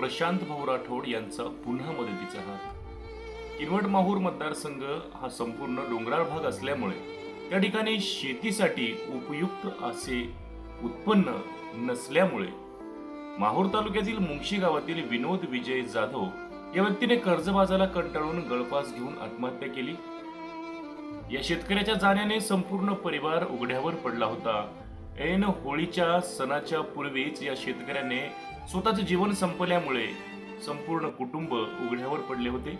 प्रशांत भाऊ राठोड यांचा पुन्हा मदतीचा हात. किनवट माहूर मतदारसंघ हा संपूर्ण डोंगराळ भाग असल्यामुळे त्या ठिकाणी शेतीसाठी उपयुक्त असे उत्पन्न नसल्यामुळे माहूर तालुक्यातील मुंगशी गावातील विनोद विजय जाधव या व्यक्तीने कर्जबाजाला कंटाळून गळफास घेऊन आत्महत्या केली. या शेतकऱ्याच्या जाण्याने संपूर्ण परिवार उघड्यावर पडला होता. ऐन होळीच्या सणाच्या पूर्वीच या शेतकऱ्याने स्वतःचे जीवन संपल्यामुळे संपूर्ण कुटुंब उघड्यावर पडले होते.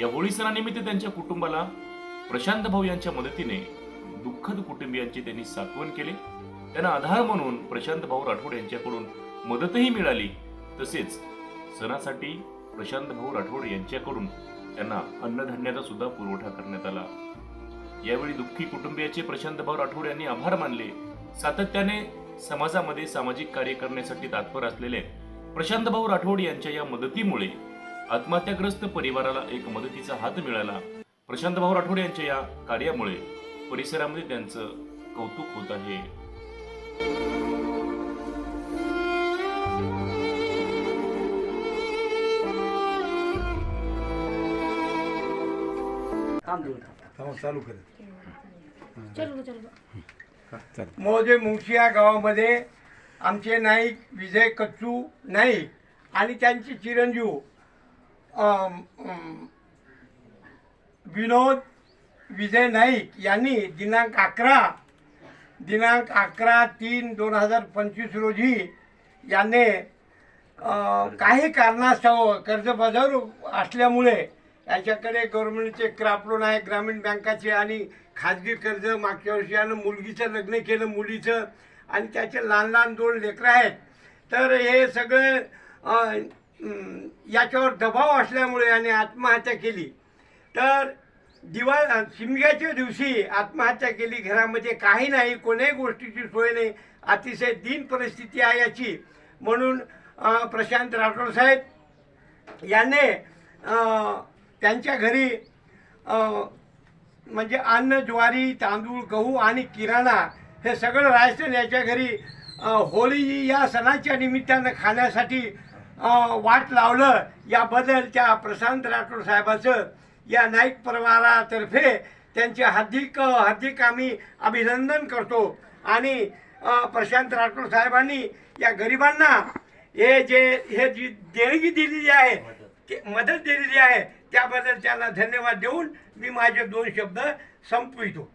या होळी सणानिमित्त त्यांच्या कुटुंबाला प्रशांत भाऊ यांच्या मदतीने दुःखद कुटुंबियांची त्यांनी साठवण केले. त्यांना आधार म्हणून प्रशांत भाऊ राठोड यांच्याकडून मदतही मिळाली. तसेच सणासाठी प्रशांत भाऊ राठोड यांच्याकडून त्यांना अन्नधान्याचा सुद्धा पुरवठा करण्यात आला. यावेळी दुःखी कुटुंबियाचे प्रशांत भाऊ राठोड यांनी आभार मानले. सातत्याने समाजामध्ये सामाजिक कार्य करण्यासाठी तत्पर असलेले प्रशांत भाऊ राठोड यांच्या या मदतीमुळे आत्महत्याग्रस्त परिवाराला एक मदतीचा हात मिळाला. प्रशांत भाऊ राठोड यांच्या या कार्यामुळे परिसरामध्ये त्यांचं कौतुक होत आहे. चालू कर. चलो चलो मोजे मुंगशिया गावामध्ये आमचे नाईक विजय कच्चू नाईक आणि त्यांचे चिरंजीव विनोद विजय नाईक यांनी दिनांक अकरा दिनांक अकरा तीन दोन हजार पंचवीस रोजी याने काही कारणास्तव कर्जबाजार असल्यामुळे याच्याकडे गव्हर्नमेंटचे क्राफ्ट लोन आहे ग्रामीण बँकाचे आणि खाजगी कर्ज मागच्या वर्षी यानं मुलगीचं लग्न केलं मुलीचं आणि त्याचे लहान लहान दोन लेकरं आहेत. तर हे सगळं याच्यावर दबाव असल्यामुळे याने आत्महत्या केली. तर दिवा शिमग्याच्या दिवशी आत्महत्या केली. घरामध्ये काही नाही कोणत्याही गोष्टीची सोय नाही. अतिशय दीन परिस्थिती आहे याची. म्हणून प्रशांत राठोड साहेब याने त्यांच्या घरी म्हणजे अन्न ज्वारी तांदूळ गहू आणि किराणा हे सगळं राशन याच्या घरी होळी या सणाच्या निमित्तानं खाण्यासाठी वाट लावलं. याबद्दल त्या प्रशांत राठोड साहेबाचं या नाईक परिवारातर्फे त्यांचे हार्दिक हार्दिक आम्ही अभिनंदन करतो. आणि प्रशांत राठोड साहेबांनी या गरिबांना हे जे हे जी देणगी दिलेली आहे ते मदत दिलेली आहे त्याबद्दल त्याला धन्यवाद देऊन मी माझे दोन शब्द संपवितो.